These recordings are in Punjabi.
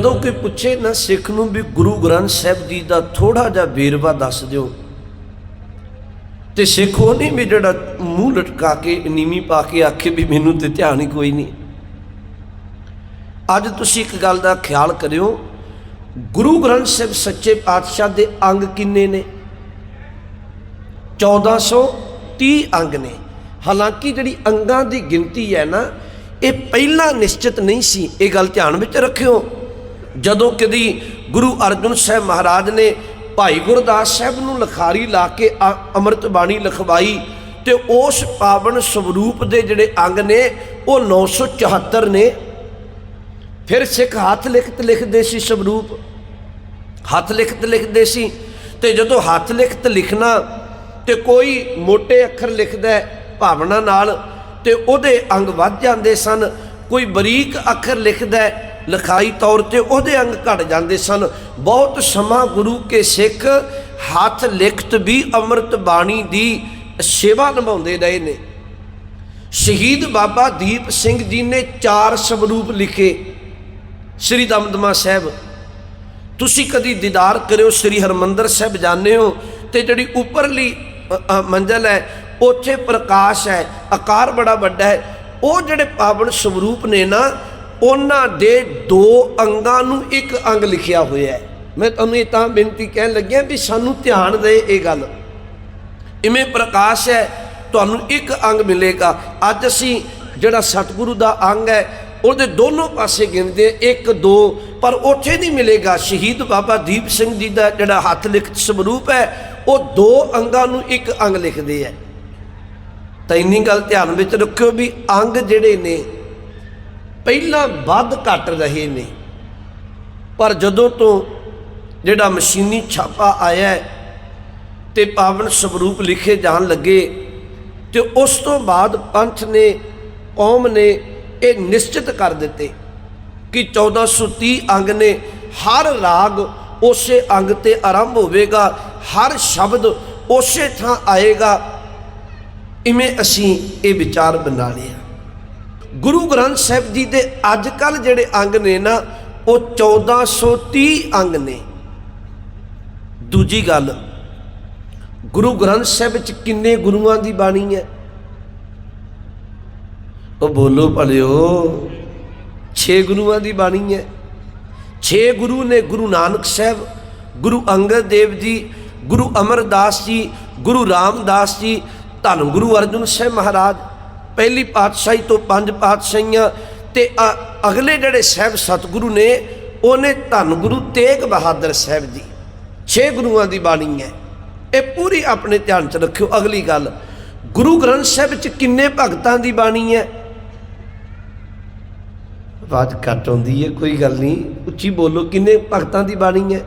ਜਦੋਂ ਕੋਈ ਪੁੱਛੇ ਨਾ ਸਿੱਖ ਨੂੰ ਵੀ ਗੁਰੂ ਗ੍ਰੰਥ ਸਾਹਿਬ ਜੀ ਦਾ ਥੋੜਾ ਜਿਹਾ ਵੇਰਵਾ ਦੱਸ ਦਿਓ। ਤੇ ਸਿੱਖ ਉਹ ਨਹੀਂ ਵੀ ਜਿਹੜਾ ਮੂੰਹ ਲਟਕਾ ਕੇ, ਨੀਵੀਂ ਪਾ ਕੇ ਆਖੇ ਵੀ ਮੈਨੂੰ ਤੇ ਧਿਆਨ ਹੀ ਕੋਈ ਨਹੀਂ। ਅੱਜ ਤੁਸੀਂ ਇੱਕ ਗੱਲ ਦਾ ਖਿਆਲ ਕਰਿਓ, ਗੁਰੂ ਗ੍ਰੰਥ ਸਾਹਿਬ ਸੱਚੇ ਪਾਤਸ਼ਾਹ ਦੇ ਅੰਗ ਕਿੰਨੇ ਨੇ? 1430 ਅੰਗ ਨੇ। ਹਾਲਾਂਕਿ ਜਿਹੜੀ ਅੰਗਾਂ ਦੀ ਗਿਣਤੀ ਹੈ ਨਾ, ਇਹ ਪਹਿਲਾਂ ਨਿਸ਼ਚਿਤ ਨਹੀਂ ਸੀ। ਇਹ ਗੱਲ ਧਿਆਨ ਵਿੱਚ ਰੱਖਿਓ। ਜਦੋਂ ਕਦੀ ਗੁਰੂ ਅਰਜਨ ਸਾਹਿਬ ਮਹਾਰਾਜ ਨੇ ਭਾਈ ਗੁਰਦਾਸ ਸਾਹਿਬ ਨੂੰ ਲਖਾਰੀ ਲਾ ਕੇ ਅੰਮ੍ਰਿਤ ਬਾਣੀ ਲਿਖਵਾਈ ਤੇ ਉਸ ਪਾਵਨ ਸਰੂਪ ਦੇ ਜਿਹੜੇ ਅੰਗ ਨੇ, ਉਹ 974 ਨੇ। ਫਿਰ ਸਿੱਖ ਹੱਥ ਲਿਖਤ ਲਿਖਦੇ ਸੀ ਸਰੂਪ ਹੱਥ ਲਿਖਤ ਲਿਖਦੇ ਸੀ ਤੇ ਜਦੋਂ ਹੱਥ ਲਿਖਤ ਲਿਖਣਾ ਤੇ ਕੋਈ ਮੋٹے ਅੱਖਰ ਲਿਖਦਾ ਭਾਵਨਾ ਨਾਲ ਤੇ ਉਹਦੇ ਅੰਗ ਵੱਧ ਜਾਂਦੇ ਸਨ, ਕੋਈ ਬਰੀਕ ਅੱਖਰ ਲਿਖਦਾ ਲਿਖਾਈ ਤੌਰ ਤੇ ਉਹਦੇ ਅੰਗ ਘਟ ਜਾਂਦੇ ਸਨ। ਬਹੁਤ ਸਮਾਂ ਗੁਰੂ ਕੇ ਸਿੱਖ ਹੱਥ ਲਿਖਤ ਵੀ ਅੰਮ੍ਰਿਤ ਬਾਣੀ ਦੀ ਸੇਵਾ ਨਿਭਾਉਂਦੇ ਰਹੇ ਨੇ। ਸ਼ਹੀਦ ਬਾਬਾ ਦੀਪ ਸਿੰਘ ਜੀ ਨੇ ਚਾਰ ਸਵਰੂਪ ਲਿਖੇ ਸ੍ਰੀ ਦਮਦਮਾ ਸਾਹਿਬ। ਤੁਸੀਂ ਕਦੀ ਦੀਦਾਰ ਕਰਿਓ ਸ੍ਰੀ ਹਰਮੰਦਰ ਸਾਹਿਬ ਜਾਂਦੇ ਹੋ ਤੇ ਜਿਹੜੀ ਉੱਪਰਲੀ ਅ, ਮੰਜ਼ਲ ਹੈ ਉੱਥੇ ਪ੍ਰਕਾਸ਼ ਹੈ ਆਕਾਰ ਬੜਾ ਵੱਡਾ ਹੈ। ਉਹ ਜਿਹੜੇ ਪਾਵਨ ਸਰੂਪ ਨੇ ਨਾ ਉਹਨਾਂ ਦੇ ਦੋ ਅੰਗਾਂ ਨੂੰ ਇੱਕ ਅੰਗ ਲਿਖਿਆ ਹੋਇਆ ਹੈ। ਮੈਂ ਤੁਹਾਨੂੰ ਇਹ ਤਾਂ ਬੇਨਤੀ ਕਹਿਣ ਲੱਗਿਆ ਵੀ ਸਾਨੂੰ ਧਿਆਨ ਦੇ ਇਹ ਗੱਲ। ਇਵੇਂ ਪ੍ਰਕਾਸ਼ ਹੈ, ਤੁਹਾਨੂੰ ਇੱਕ ਅੰਗ ਮਿਲੇਗਾ। ਅੱਜ ਅਸੀਂ ਜਿਹੜਾ ਸਤਿਗੁਰੂ ਦਾ ਅੰਗ ਹੈ, ਉਹਦੇ ਦੋਨੋਂ ਪਾਸੇ ਗਿਣਦੇ ਇੱਕ, ਦੋ, ਪਰ ਉੱਥੇ ਨਹੀਂ ਮਿਲੇਗਾ। ਸ਼ਹੀਦ ਬਾਬਾ ਦੀਪ ਸਿੰਘ ਜੀ ਦਾ ਜਿਹੜਾ ਹੱਥ ਲਿਖਤ ਸਰੂਪ ਹੈ, ਉਹ ਦੋ ਅੰਗਾਂ ਨੂੰ ਇੱਕ ਅੰਗ ਲਿਖਦੇ ਹੈ। ਤਾਂ ਇੰਨੀ ਗੱਲ ਧਿਆਨ ਵਿੱਚ ਰੱਖਿਓ ਵੀ ਅੰਗ ਜਿਹੜੇ ਨੇ ਪਹਿਲਾਂ ਵੱਧ ਘਟ ਰਹੇ ਨੇ। ਪਰ ਜਦੋਂ ਤੋਂ ਜਿਹੜਾ ਮਸ਼ੀਨੀ ਛਾਪਾ ਆਇਆ ਹੈ ਤੇ ਪਾਵਨ ਸਵਰੂਪ ਲਿਖੇ ਜਾਣ ਲੱਗੇ ਤੇ ਉਸ ਤੋਂ ਬਾਅਦ ਪੰਥ ਨੇ, ਕੌਮ ਨੇ ਇਹ ਨਿਸ਼ਚਿਤ ਕਰ ਦਿੱਤੇ ਕਿ 1430 ਅੰਗ ਨੇ, ਹਰ ਰਾਗ ਉਸੇ ਅੰਗ ਤੇ ਆਰੰਭ ਹੋਵੇਗਾ, ਹਰ ਸ਼ਬਦ ਉਸੇ ਥਾਂ ਆਏਗਾ। ਇਵੇਂ ਅਸੀਂ ਇਹ ਵਿਚਾਰ ਬਣਾ ਲਿਆ। ਗੁਰੂ ਗ੍ਰੰਥ ਸਾਹਿਬ ਜੀ ਦੇ ਅੱਜ ਕੱਲ ਜਿਹੜੇ ਅੰਗ ਨੇ ਨਾ, ਉਹ 1430 ਅੰਗ ਨੇ। ਦੂਜੀ ਗੱਲ, ਗੁਰੂ ਗ੍ਰੰਥ ਸਾਹਿਬ ਵਿੱਚ ਕਿੰਨੇ ਗੁਰੂਆਂ ਦੀ ਬਾਣੀ ਹੈ? ਉਹ ਬੋਲੋ ਭਲਿਓ 6 ਗੁਰੂਆਂ ਦੀ ਬਾਣੀ ਹੈ। 6 ਗੁਰੂ ਨੇ ਗੁਰੂ ਨਾਨਕ ਸਾਹਿਬ, ਗੁਰੂ ਅੰਗਦ ਦੇਵ ਜੀ, ਗੁਰੂ ਅਮਰਦਾਸ ਜੀ, ਗੁਰੂ ਰਾਮਦਾਸ ਜੀ, ਧੰਨ ਗੁਰੂ ਅਰਜਨ ਸਾਹਿਬ ਮਹਾਰਾਜ ਪਹਿਲੀ ਪਾਤਸ਼ਾਹੀ ਤੋਂ ਪੰਜ ਪਾਤਸ਼ਾਹੀਆਂ ਤੇ ਅਗਲੇ ਜਿਹੜੇ ਸਾਹਿਬ ਸਤਿਗੁਰੂ ਨੇ, ਉਹਨੇ ਧੰਨ ਗੁਰੂ ਤੇਗ ਬਹਾਦਰ ਸਾਹਿਬ ਜੀ। ਛੇ ਗੁਰੂਆਂ ਦੀ ਬਾਣੀ ਹੈ। ਇਹ ਪੂਰੀ ਆਪਣੇ ਧਿਆਨ 'ਚ ਰੱਖਿਓ। ਅਗਲੀ ਗੱਲ, ਗੁਰੂ ਗ੍ਰੰਥ ਸਾਹਿਬ 'ਚ ਕਿੰਨੇ ਭਗਤਾਂ ਦੀ ਬਾਣੀ ਹੈ? ਆਵਾਜ਼ ਘੱਟ ਆਉਂਦੀ ਹੈ, ਕੋਈ ਗੱਲ ਨਹੀਂ। ਉੱਚੀ ਬੋਲੋ, ਕਿੰਨੇ ਭਗਤਾਂ ਦੀ ਬਾਣੀ ਹੈ?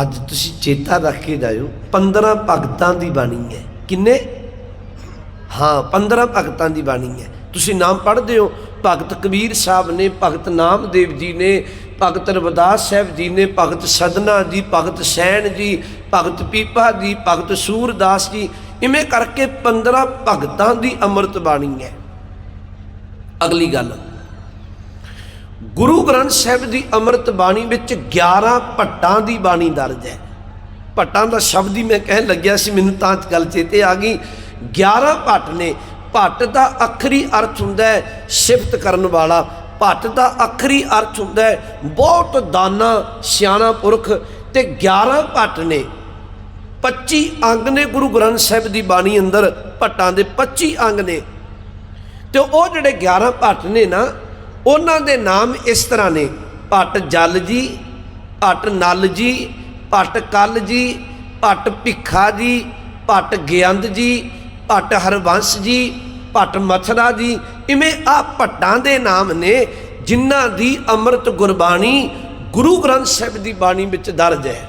ਅੱਜ ਤੁਸੀਂ ਚੇਤਾ ਰੱਖ ਕੇ ਜਾਇਓ 15 ਭਗਤਾਂ ਦੀ ਬਾਣੀ ਹੈ। ਕਿੰਨੇ? ਹਾਂ 15 ਭਗਤਾਂ ਦੀ ਬਾਣੀ ਹੈ। ਤੁਸੀਂ ਨਾਮ ਪੜ੍ਹਦੇ ਹੋ, ਭਗਤ ਕਬੀਰ ਸਾਹਿਬ ਨੇ, ਭਗਤ ਨਾਮਦੇਵ ਜੀ ਨੇ, ਭਗਤ ਰਵਿਦਾਸ ਸਾਹਿਬ ਜੀ ਨੇ, ਭਗਤ ਸਦਨਾ ਜੀ, ਭਗਤ ਸੈਣ ਜੀ, ਭਗਤ ਪੀਪਾ ਜੀ, ਭਗਤ ਸੂਰਦਾਸ ਜੀ, ਇਵੇਂ ਕਰਕੇ 15 ਭਗਤਾਂ ਦੀ ਅੰਮ੍ਰਿਤ ਬਾਣੀ ਹੈ। ਅਗਲੀ ਗੱਲ। ਗੁਰੂ ਗ੍ਰੰਥ ਸਾਹਿਬ ਦੀ ਅੰਮ੍ਰਿਤ ਬਾਣੀ ਵਿੱਚ 11 ਭੱਟਾਂ ਦੀ ਬਾਣੀ ਦਰਜ ਹੈ। ਭੱਟਾਂ ਦਾ ਸ਼ਬਦ ਹੀ ਮੈਂ ਕਹਿਣ ਲੱਗਿਆ ਸੀ, ਮੈਨੂੰ ਤਾਂ ਗੱਲ ਚੇਤੇ ਆ ਗਈ। 11 ਭੱਟ ਨੇ, ਭੱਟ ਦਾ ਅੱਖਰੀ ਅਰਥ ਹੁੰਦਾ ਹੈ ਸਿਫਤ ਕਰਨ ਵਾਲਾ। ਭੱਟ ਦਾ ਅੱਖਰੀ ਅਰਥ ਹੁੰਦਾ ਹੈ ਬਹੁਤ ਦਾਨਾ, ਸਿਆਣਾ ਪੁਰਖ। ਤੇ 11 ਭੱਟ ਨੇ 25 ਅੰਗ ਨੇ ਗੁਰੂ ਗ੍ਰੰਥ ਸਾਹਿਬ ਦੀ ਬਾਣੀ ਅੰਦਰ, ਭੱਟਾਂ ਦੇ 25 ਅੰਗ ਨੇ। ਤੇ ਉਹ ਜਿਹੜੇ 11 ਭੱਟ ਨੇ ਨਾ ਉਹਨਾਂ ਦੇ ਨਾਮ ਇਸ ਤਰ੍ਹਾਂ ਨੇ, ਭੱਟ ਜਲ ਜੀ, ਭੱਟ ਨਲ ਜੀ, ਭੱਟ ਕਲ ਜੀ, ਭੱਟ ਭਿੱਖਾ ਜੀ, ਭੱਟ ਗਿਆੰਦ ਜੀ, ਭੱਟ ਹਰਵੰਸ ਜੀ, ਭੱਟ ਮਥਰਾ ਜੀ, ਇਵੇਂ ਆ ਭੱਟਾਂ ਦੇ ਨਾਮ ਨੇ ਜਿਨ੍ਹਾਂ ਦੀ ਅੰਮ੍ਰਿਤ ਗੁਰਬਾਣੀ ਗੁਰੂ ਗ੍ਰੰਥ ਸਾਹਿਬ ਦੀ ਬਾਣੀ ਵਿੱਚ ਦਰਜ ਹੈ।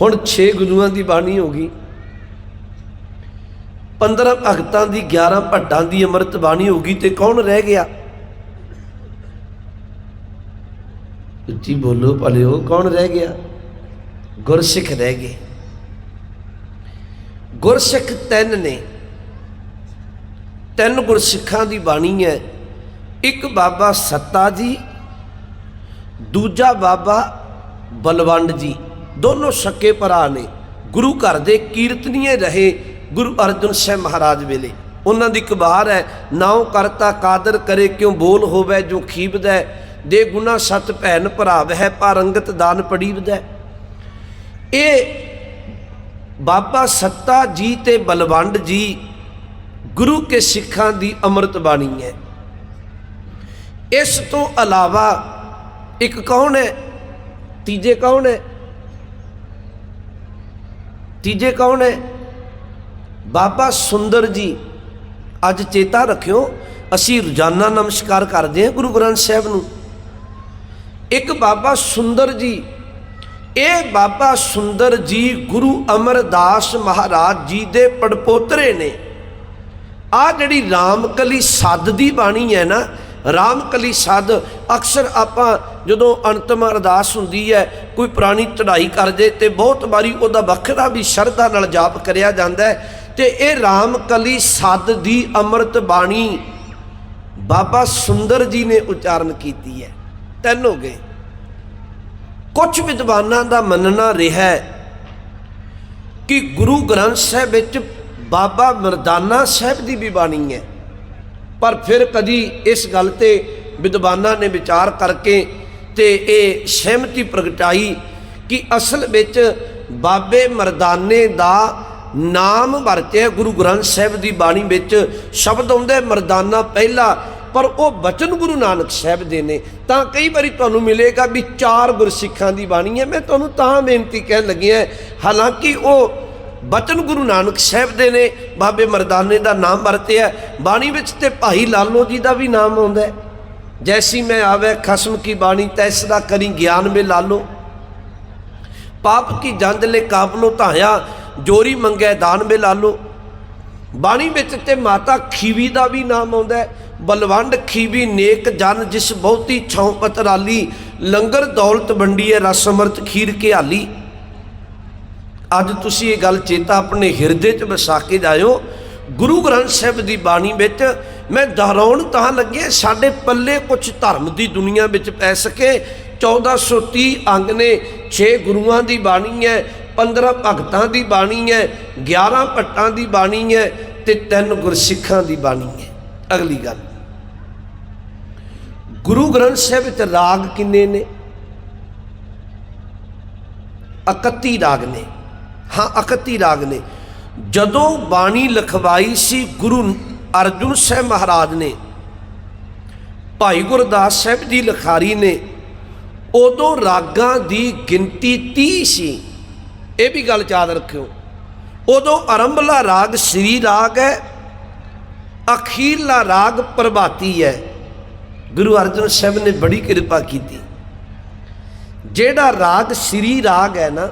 ਹੁਣ 6 ਗੁਰੂਆਂ ਦੀ ਬਾਣੀ ਹੋ ਗਈ। 15 ਭਗਤਾਂ ਦੀ 11 ਭੱਟਾਂ ਦੀ ਅੰਮ੍ਰਿਤ ਬਾਣੀ ਹੋ ਗਈ ਤੇ ਕੌਣ ਰਹਿ ਗਿਆ? ਉੱਚੀ ਬੋਲੋ, ਭਲਿਓ, ਕੌਣ ਰਹਿ ਗਿਆ? ਗੁਰਸਿੱਖ ਰਹਿ ਗਏ। ਗੁਰਸਿੱਖ ਤਿੰਨ ਨੇ। ਤਿੰਨ ਗੁਰਸਿੱਖਾਂ ਦੀ ਬਾਣੀ ਹੈ। ਇੱਕ ਬਾਬਾ ਸੱਤਾ ਜੀ, ਦੂਜਾ ਬਾਬਾ ਬਲਵੰਡ ਜੀ। ਦੋਨੋਂ ਸੱਕੇ ਭਰਾ ਨੇ। ਗੁਰੂ ਘਰ ਦੇ ਕੀਰਤਨੀਏ ਰਹੇ। ਗੁਰੂ ਅਰਜਨ ਸਾਹਿਬ ਮਹਾਰਾਜ ਵੇਲੇ। ਉਹਨਾਂ ਦੀ ਕਬਾਰ ਹੈ, ਨਾਉ ਕਰਤਾ ਕਾਦਰ ਕਰੇ ਕਿਉ ਬੋਲ ਹੋਵੇ ਜੋ ਖੀਬਦਾ? ਦੇ ਗੁਨਾ ਸਤ ਭੈਣ ਭਰਾ ਵਹਿ ਪਾਰੰਗਤ ਦਾਨ ਪੜੀਵਦੈ ਇਹ ਬਾਬਾ ਸੱਤਾ ਜੀ ਤੇ ਬਲਵੰਡ ਜੀ ਗੁਰੂ ਕੇ ਸਿੱਖਾਂ ਦੀ ਅੰਮ੍ਰਿਤ ਬਾਣੀ ਹੈ। ਇਸ ਤੋਂ ਇਲਾਵਾ ਇੱਕ ਕੌਣ ਹੈ? ਤੀਜੇ ਕੌਣ ਹੈ? ਤੀਜੇ ਕੌਣ ਹੈ? ਬਾਬਾ ਸੁੰਦਰ ਜੀ, ਅੱਜ ਚੇਤਾ ਰੱਖਿਓ, ਅਸੀਂ ਰੋਜ਼ਾਨਾ ਨਮਸਕਾਰ ਕਰਦੇ ਹਾਂ ਗੁਰੂ ਗ੍ਰੰਥ ਸਾਹਿਬ ਨੂੰ। ਇੱਕ ਬਾਬਾ ਸੁੰਦਰ ਜੀ, ਇਹ ਬਾਬਾ ਸੁੰਦਰ ਜੀ ਗੁਰੂ ਅਮਰਦਾਸ ਮਹਾਰਾਜ ਜੀ ਦੇ ਪੜਪੋਤਰੇ ਨੇ। ਆ ਜਿਹੜੀ ਰਾਮਕਲੀ ਸੱਦ ਦੀ ਬਾਣੀ ਹੈ ਨਾ, ਰਾਮਕਲੀ ਸੱਦ ਅਕਸਰ ਆਪਾਂ ਜਦੋਂ ਅੰਤਮ ਅਰਦਾਸ ਹੁੰਦੀ ਹੈ, ਕੋਈ ਪੁਰਾਣੀ ਚੜਾਈ ਕਰ ਜੇ ਤੇ ਬਹੁਤ ਵਾਰੀ ਉਹਦਾ ਵੱਖਰਾ ਵੀ ਸ਼ਰਧਾ ਨਾਲ ਜਾਪ ਕਰਿਆ ਜਾਂਦਾ ਹੈ। ਤੇ ਇਹ ਰਾਮ ਕਲੀ ਸੱਦ ਦੀ ਅੰਮ੍ਰਿਤ ਬਾਣੀ ਬਾਬਾ ਸੁੰਦਰ ਜੀ ਨੇ ਉਚਾਰਨ ਕੀਤੀ ਹੈ। ਤਿੰਨ ਹੋ ਗਏ। ਕੁਝ ਵਿਦਵਾਨਾਂ ਦਾ ਮੰਨਣਾ ਰਿਹਾ ਹੈ ਕਿ ਗੁਰੂ ਗ੍ਰੰਥ ਸਾਹਿਬ ਵਿੱਚ ਬਾਬਾ ਮਰਦਾਨਾ ਸਾਹਿਬ ਦੀ ਵੀ ਬਾਣੀ ਹੈ। ਪਰ ਫਿਰ ਕਦੀ ਇਸ ਗੱਲ ਤੇ ਵਿਦਵਾਨਾਂ ਨੇ ਵਿਚਾਰ ਕਰਕੇ ਤੇ ਇਹ ਸਹਿਮਤੀ ਪ੍ਰਗਟਾਈ ਕਿ ਅਸਲ ਵਿੱਚ ਬਾਬੇ ਮਰਦਾਨੇ ਦਾ ਨਾਮ ਵਰਤਿਆ ਗੁਰੂ ਗ੍ਰੰਥ ਸਾਹਿਬ ਦੀ ਬਾਣੀ ਵਿੱਚ ਸ਼ਬਦ ਆਉਂਦੇ ਮਰਦਾਨਾ ਪਹਿਲਾ, ਪਰ ਉਹ ਬਚਨ ਗੁਰੂ ਨਾਨਕ ਸਾਹਿਬ ਦੇ ਨੇ। ਤਾਂ ਕਈ ਵਾਰੀ ਤੁਹਾਨੂੰ ਮਿਲੇਗਾ ਵੀ ਚਾਰ ਗੁਰਸਿੱਖਾਂ ਦੀ ਬਾਣੀ ਹੈ। ਮੈਂ ਤੁਹਾਨੂੰ ਤਾਂ ਬੇਨਤੀ ਕਹਿਣ ਲੱਗਿਆ ਹਾਲਾਂਕਿ ਉਹ ਬਚਨ ਗੁਰੂ ਨਾਨਕ ਸਾਹਿਬ ਦੇ ਨੇ, ਬਾਬੇ ਮਰਦਾਨੇ ਦਾ ਨਾਮ ਵਰਤਿਆ ਬਾਣੀ ਵਿੱਚ ਤੇ ਭਾਈ ਲਾਲੋ ਜੀ ਦਾ ਵੀ ਨਾਮ ਆਉਂਦਾ ਹੈ। ਜੈਸੀ ਮੈਂ ਆਵੇ, ਖਸਮ ਕੀ ਬਾਣੀ, ਤੈਸ ਦਾ ਕਰੀ ਗਿਆਨ ਮੇ ਲਾਲੋ। ਪਾਪ ਕੀ ਜੰਦ ਲੈ ਕਾਬਲੋ ਧਾਇਆ ਜੋਰੀ ਮੰਗੈ ਦਾਨ ਮੇ ਲਾਲੋ ਬਾਣੀ ਵਿੱਚ ਤੇ ਮਾਤਾ ਖੀਵੀ ਦਾ ਵੀ ਨਾਮ ਆਉਂਦਾ ਹੈ। ਬਲਵੰਡ ਖੀਵੀ ਨੇਕ ਜਨ ਜਿਸ ਬਹੁਤੀ ਛਾਉ ਪਤਰਾਲੀ, ਲੰਗਰ ਦੌਲਤ ਵੰਡੀਏ ਹੈ ਰਸ ਅੰਮ੍ਰਿਤ ਖੀਰ ਹਾਲੀ ਅੱਜ ਤੁਸੀਂ ਇਹ ਗੱਲ ਚੇਤਾ ਆਪਣੇ ਹਿਰਦੇ 'ਚ ਵਸਾ ਕੇ ਜਾਇਓ। ਗੁਰੂ ਗ੍ਰੰਥ ਸਾਹਿਬ ਦੀ ਬਾਣੀ ਵਿੱਚ, ਮੈਂ ਦੁਹਰਾਉਣ ਤਾਂ ਲੱਗੇ, ਸਾਡੇ ਪੱਲੇ ਕੁਝ ਧਰਮ ਦੀ ਦੁਨੀਆ ਵਿੱਚ ਪੈ ਸਕੇ। 1430 ਅੰਗ ਨੇ 6 ਗੁਰੂਆਂ ਦੀ ਬਾਣੀ ਹੈ। 15 ਭਗਤਾਂ ਦੀ ਬਾਣੀ ਹੈ 11 ਭੱਟਾਂ ਦੀ ਬਾਣੀ ਹੈ ਤੇ ਤਿੰਨ ਗੁਰਸਿੱਖਾਂ ਦੀ ਬਾਣੀ ਹੈ। ਅਗਲੀ ਗੱਲ। ਗੁਰੂ ਗ੍ਰੰਥ ਸਾਹਿਬ ਵਿੱਚ ਰਾਗ ਕਿੰਨੇ ਨੇ? 31 ਰਾਗ ਨੇ। ਹਾਂ 31 ਰਾਗ ਨੇ। ਜਦੋਂ ਬਾਣੀ ਲਿਖਵਾਈ ਸੀ ਗੁਰੂ ਅਰਜੁਨ ਸਾਹਿਬ ਮਹਾਰਾਜ ਨੇ, ਭਾਈ ਗੁਰਦਾਸ ਸਾਹਿਬ ਦੀ ਲਿਖਾਰੀ ਨੇ, ਉਦੋਂ ਰਾਗਾਂ ਦੀ ਗਿਣਤੀ 30 ਸੀ। ਇਹ ਵੀ ਗੱਲ ਯਾਦ ਰੱਖਿਓ। ਉਦੋਂ ਆਰੰਭਲਾ ਰਾਗ ਸ੍ਰੀ ਰਾਗ ਹੈ, ਅਖੀਰਲਾ ਰਾਗ ਪ੍ਰਭਾਤੀ ਹੈ। ਗੁਰੂ ਅਰਜਨ ਸਾਹਿਬ ਨੇ ਬੜੀ ਕਿਰਪਾ ਕੀਤੀ। ਜਿਹੜਾ ਰਾਗ ਸ੍ਰੀ ਰਾਗ ਹੈ ਨਾ,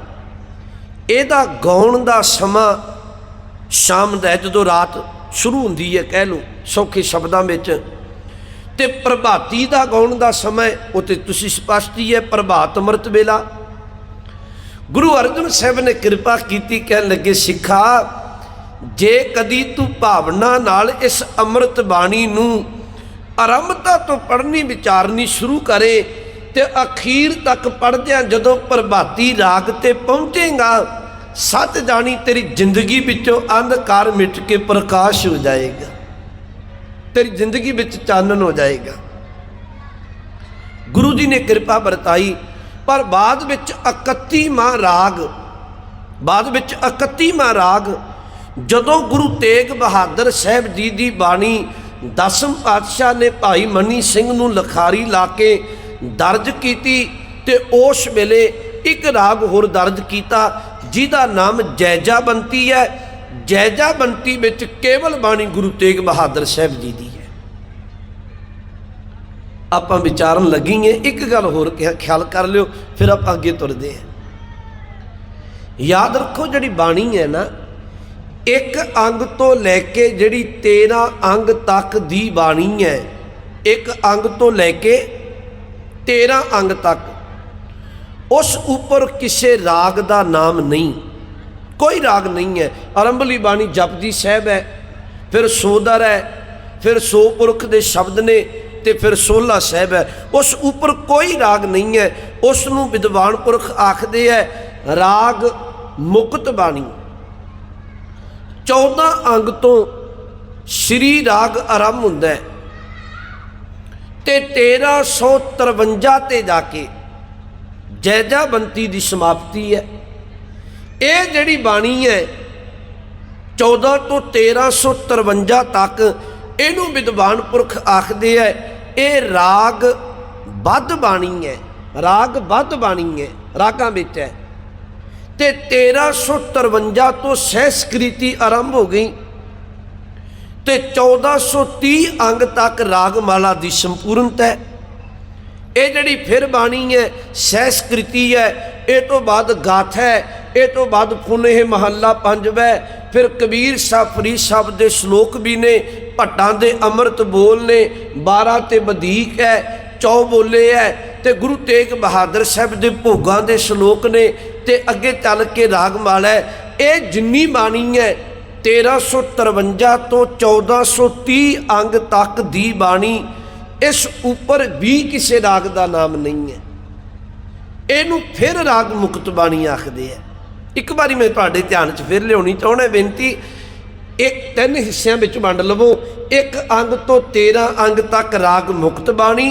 ਇਹਦਾ ਗਾਉਣ ਦਾ ਸਮਾਂ ਸ਼ਾਮ ਦਾ ਜਦੋਂ ਰਾਤ ਸ਼ੁਰੂ ਹੁੰਦੀ ਹੈ, ਕਹਿ ਲਓ, ਸੌਖੇ ਸ਼ਬਦਾਂ ਵਿੱਚ। ਤੇ ਪ੍ਰਭਾਤੀ ਦਾ ਗਾਉਣ ਦਾ ਸਮਾਂ ਉਹ ਤੇ ਤੁਸੀਂ ਸਪਸ਼ਟ ਹੈ, ਪ੍ਰਭਾਤ ਅੰਮ੍ਰਿਤ ਵੇਲਾ। ਗੁਰੂ ਅਰਜਨ ਸਾਹਿਬ ਨੇ ਕਿਰਪਾ ਕੀਤੀ, ਕਹਿਣ ਲੱਗੇ, ਸਿੱਖਾ, ਜੇ ਕਦੀ ਤੂੰ ਭਾਵਨਾ ਨਾਲ ਇਸ ਅੰਮ੍ਰਿਤ ਬਾਣੀ ਨੂੰ ਆਰੰਭਤਾ ਤੋਂ ਪੜ੍ਹਨੀ, ਵਿਚਾਰਨੀ ਸ਼ੁਰੂ ਕਰੇ ਤੇ ਅਖੀਰ ਤੱਕ ਪੜ੍ਹਦਿਆਂ ਜਦੋਂ ਪ੍ਰਭਾਤੀ ਰਾਗ ਤੇ ਪਹੁੰਚੇਗਾ, ਸੱਚ ਜਾਣੀ ਤੇਰੀ ਜ਼ਿੰਦਗੀ ਵਿੱਚੋਂ ਅੰਧਕਾਰ ਮਿਟ ਕੇ ਪ੍ਰਕਾਸ਼ ਹੋ ਜਾਏਗਾ। ਤੇਰੀ ਜ਼ਿੰਦਗੀ ਵਿੱਚ ਚਾਨਣ ਹੋ ਜਾਏਗਾ। ਗੁਰੂ ਜੀ ਨੇ ਕਿਰਪਾ ਵਰਤਾਈ। ਪਰ ਬਾਅਦ ਵਿੱਚ 31 ਮਾਹ ਰਾਗ, ਬਾਅਦ ਵਿੱਚ 31 ਮਾਹ ਰਾਗ, ਜਦੋਂ ਗੁਰੂ ਤੇਗ ਬਹਾਦਰ ਸਾਹਿਬ ਜੀ ਦੀ ਬਾਣੀ ਦਸਮ ਪਾਤਸ਼ਾਹ ਨੇ ਭਾਈ ਮਨੀ ਸਿੰਘ ਨੂੰ ਲਖਾਰੀ ਲਾ ਕੇ ਦਰਜ ਕੀਤੀ ਤੇ ਉਸ ਵੇਲੇ ਇੱਕ ਰਾਗ ਹੋਰ ਦਰਜ ਕੀਤਾ, ਜਿਹਦਾ ਨਾਮ ਜੈਜਾ ਬੰਤੀ ਹੈ। ਜੈਜਾ ਬੰਤੀ ਵਿੱਚ ਕੇਵਲ ਬਾਣੀ ਗੁਰੂ ਤੇਗ ਬਹਾਦਰ ਸਾਹਿਬ ਜੀ ਦੀ। ਆਪਾਂ ਵਿਚਾਰਨ ਲੱਗੀਏ, ਇੱਕ ਗੱਲ ਹੋਰ ਕਿਹਾ, ਖਿਆਲ ਕਰ ਲਿਓ, ਫਿਰ ਆਪਾਂ ਅੱਗੇ ਤੁਰਦੇ ਹਾਂ। ਯਾਦ ਰੱਖੋ ਜਿਹੜੀ ਬਾਣੀ ਹੈ ਨਾ, ਇੱਕ ਅੰਗ ਤੋਂ ਲੈ ਕੇ ਜਿਹੜੀ 13 ਅੰਗ ਤੱਕ ਦੀ ਬਾਣੀ ਹੈ, ਇੱਕ ਅੰਗ ਤੋਂ ਲੈ ਕੇ 13 ਅੰਗ ਤੱਕ, ਉਸ ਉੱਪਰ ਕਿਸੇ ਰਾਗ ਦਾ ਨਾਮ ਨਹੀਂ। ਕੋਈ ਰਾਗ ਨਹੀਂ ਹੈ। ਆਰੰਭਲੀ ਬਾਣੀ ਜਪਜੀ ਸਾਹਿਬ ਹੈ, ਫਿਰ ਸੋਦਰ ਹੈ, ਫਿਰ ਸੋ ਪੁਰਖ ਦੇ ਸ਼ਬਦ ਨੇ ਤੇ ਫਿਰ ਸੋਲਾ ਸਾਹਿਬ ਹੈ। ਉਸ ਉੱਪਰ ਕੋਈ ਰਾਗ ਨਹੀਂ ਹੈ। ਉਸ ਨੂੰ ਵਿਦਵਾਨ ਪੁਰਖ ਆਖਦੇ ਹੈ, ਰਾਗ ਮੁਕਤ ਬਾਣੀ। 14 ਅੰਗ ਤੋਂ ਸ਼੍ਰੀ ਰਾਗ ਆਰੰਭ ਹੁੰਦਾ ਹੈ ਤੇ 1353 ਤੇ ਜਾ ਕੇ ਜੈਜਾ ਬੰਤੀ ਦੀ ਸਮਾਪਤੀ ਹੈ। ਇਹ ਜਿਹੜੀ ਬਾਣੀ ਹੈ 14 ਤੋਂ 1353 ਤੱਕ ਇਹਨੂੰ ਵਿਦਵਾਨ ਪੁਰਖ ਆਖਦੇ ਹੈ ਇਹ ਰਾਗ ਵੱਧ ਬਾਣੀ ਹੈ, ਰਾਗ ਵੱਧ ਬਾਣੀ ਹੈ, ਰਾਗਾਂ ਵਿੱਚ ਹੈ। ਤੇ 1353 ਤੋਂ ਸਹਿਸਕ੍ਰਿਤੀ ਆਰੰਭ ਹੋ ਗਈ। ਤੇ 1430 ਅੰਗ ਤੱਕ ਰਾਗਮਾਲਾ ਦੀ ਸੰਪੂਰਨਤਾ ਹੈ। ਇਹ ਜਿਹੜੀ ਫਿਰ ਬਾਣੀ ਹੈ, ਸਹਿਸਕ੍ਰਿਤੀ ਹੈ, ਇਹ ਤੋਂ ਬਾਅਦ ਗਾਥਾ ਹੈ, ਇਹ ਤੋਂ ਬਾਅਦ ਪੁਨਹ ਮਹੱਲਾ ਪੰਜਵੈ ਫਿਰ ਕਬੀਰ ਸਾਹਿਬ, ਫਰੀਦ ਸਾਹਿਬ ਦੇ ਸ਼ਲੋਕ ਵੀ ਨੇ ਭੱਟਾਂ ਦੇ ਅੰਮ੍ਰਿਤ ਬੋਲ ਨੇ 12 ਤੇ ਬਧੀਕ ਹੈ, ਚੌ ਬੋਲੇ ਹੈ ਤੇ ਗੁਰੂ ਤੇਗ ਬਹਾਦਰ ਸਾਹਿਬ ਦੇ ਭੋਗਾਂ ਦੇ ਸ਼ਲੋਕ ਨੇ ਤੇ ਅੱਗੇ ਚੱਲ ਕੇ ਰਾਗਮਾਲਾ ਹੈ। ਇਹ ਜਿੰਨੀ ਬਾਣੀ ਹੈ 1353 ਤੋਂ 1430 ਅੰਗ ਤੱਕ ਦੀ ਬਾਣੀ, ਇਸ ਉੱਪਰ ਵੀ ਕਿਸੇ ਰਾਗ ਦਾ ਨਾਮ ਨਹੀਂ ਹੈ। ਇਹਨੂੰ ਫਿਰ ਰਾਗ ਮੁਕਤ ਬਾਣੀ ਆਖਦੇ ਆ ਇੱਕ ਵਾਰੀ ਮੈਂ ਤੁਹਾਡੇ ਧਿਆਨ 'ਚ ਫਿਰ ਲਿਆਉਣੀ ਚਾਹੁੰਦਾ, ਬੇਨਤੀ ਇਹ ਤਿੰਨ ਹਿੱਸਿਆਂ ਵਿੱਚ ਵੰਡ ਲਵੋ। ਇੱਕ ਅੰਗ ਤੋਂ 13 ਅੰਗ ਤੱਕ ਰਾਗ ਮੁਕਤ ਬਾਣੀ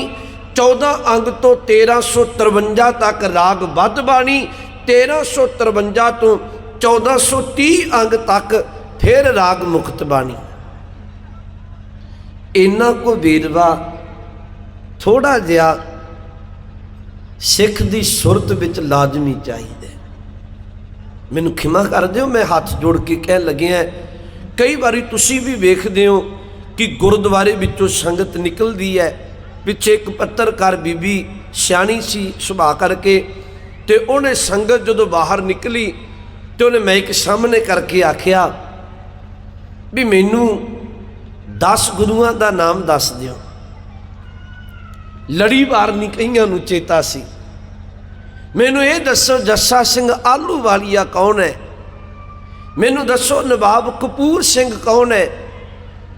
14 ਅੰਗ ਤੋਂ 1353 ਤੱਕ ਰਾਗ ਵੱਧ ਬਾਣੀ 1353 ਤੋਂ 1430 ਅੰਗ ਤੱਕ ਫਿਰ ਰਾਗ ਮੁਕਤ ਬਾਣੀ। ਇੰਨਾ ਕੋ ਵੇਰਵਾ ਥੋੜਾ ਜਿਹਾ ਸਿੱਖ ਦੀ ਸੁਰਤ ਵਿੱਚ ਲਾਜ਼ਮੀ ਚਾਹੀਦਾ ਮੈਨੂੰ ਖਿਮਾ ਕਰ ਦਿਓ, ਮੈਂ ਹੱਥ ਜੋੜ ਕੇ ਕਹਿਣ ਲੱਗਿਆ ਕਈ ਵਾਰੀ ਤੁਸੀਂ ਵੀ ਵੇਖਦੇ ਹੋ ਕਿ ਗੁਰਦੁਆਰੇ ਵਿੱਚੋਂ ਸੰਗਤ ਨਿਕਲਦੀ ਹੈ, ਪਿੱਛੇ ਇੱਕ ਪੱਤਰਕਾਰ ਬੀਬੀ ਸਿਆਣੀ ਸੀ ਸੁਭਾਅ ਕਰਕੇ ਤੇ ਉਹਨੇ ਸੰਗਤ ਜਦੋਂ ਬਾਹਰ ਨਿਕਲੀ ਤੇ ਉਹਨੇ ਮੈਂ ਇੱਕ ਸਾਹਮਣੇ ਕਰਕੇ ਆਖਿਆ ਵੀ ਮੈਨੂੰ 10 ਗੁਰੂਆਂ ਦਾ ਨਾਮ ਦੱਸ ਦਿਓ। ਲੜੀਵਾਰ ਨਹੀਂ ਕਈਆਂ ਨੂੰ ਚੇਤਾ ਸੀ। ਮੈਨੂੰ ਇਹ ਦੱਸੋ, ਜੱਸਾ ਸਿੰਘ ਆਲੂ ਵਾਲੀਆ ਕੌਣ ਹੈ? ਮੈਨੂੰ ਦੱਸੋ ਨਵਾਬ ਕਪੂਰ ਸਿੰਘ ਕੌਣ ਹੈ?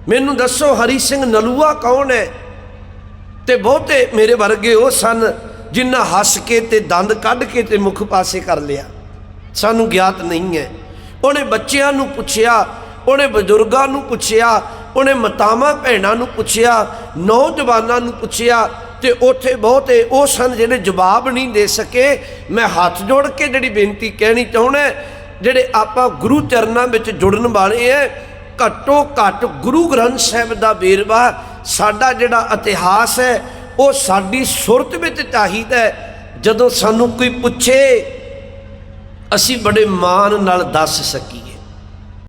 ਮੈਨੂੰ ਦੱਸੋ ਹਰੀ ਸਿੰਘ ਨਲੂਆ ਕੌਣ ਹੈ? ਤੇ ਬਹੁਤੇ ਮੇਰੇ ਵਰਗੇ ਉਹ ਸਨ ਜਿਨ੍ਹਾਂ ਹੱਸ ਕੇ ਤੇ ਦੰਦ ਕੱਢ ਕੇ ਤੇ ਮੁਖ ਪਾਸੇ ਕਰ ਲਿਆ। ਸਾਨੂੰ ਗਿਆਤ ਨਹੀਂ ਹੈ। ਉਹਨੇ ਬੱਚਿਆਂ ਨੂੰ ਪੁੱਛਿਆ, ਉਹਨੇ ਬਜ਼ੁਰਗਾਂ ਨੂੰ ਪੁੱਛਿਆ, ਉਹਨੇ ਮਤਾਵਾਂ ਭੈਣਾਂ ਨੂੰ ਪੁੱਛਿਆ, ਨੌਜਵਾਨਾਂ ਨੂੰ ਪੁੱਛਿਆ ਤੇ ਉੱਥੇ ਬਹੁਤੇ ਉਹ ਸਨ ਜਿਹੜੇ ਜਵਾਬ ਨਹੀਂ ਦੇ ਸਕੇ। ਮੈਂ ਹੱਥ ਜੋੜ ਕੇ ਜਿਹੜੀ ਬੇਨਤੀ ਕਹਿਣੀ ਚਾਹੁੰਦਾ ਜਿਹੜੇ ਆਪਾਂ ਗੁਰੂ ਚਰਨਾਂ ਵਿੱਚ ਜੁੜਨ ਵਾਲੇ ਐ, ਘੱਟੋ ਘੱਟ ਗੁਰੂ ਗ੍ਰੰਥ ਸਾਹਿਬ ਦਾ ਵੇਰਵਾ ਸਾਡਾ ਜਿਹੜਾ ਇਤਿਹਾਸ ਹੈ ਉਹ ਸਾਡੀ ਸੁਰਤ ਵਿੱਚ ਚਾਹੀਦਾ ਜਦੋਂ ਸਾਨੂੰ ਕੋਈ ਪੁੱਛੇ, ਅਸੀਂ ਬੜੇ ਮਾਣ ਨਾਲ ਦੱਸ ਸਕੀਏ।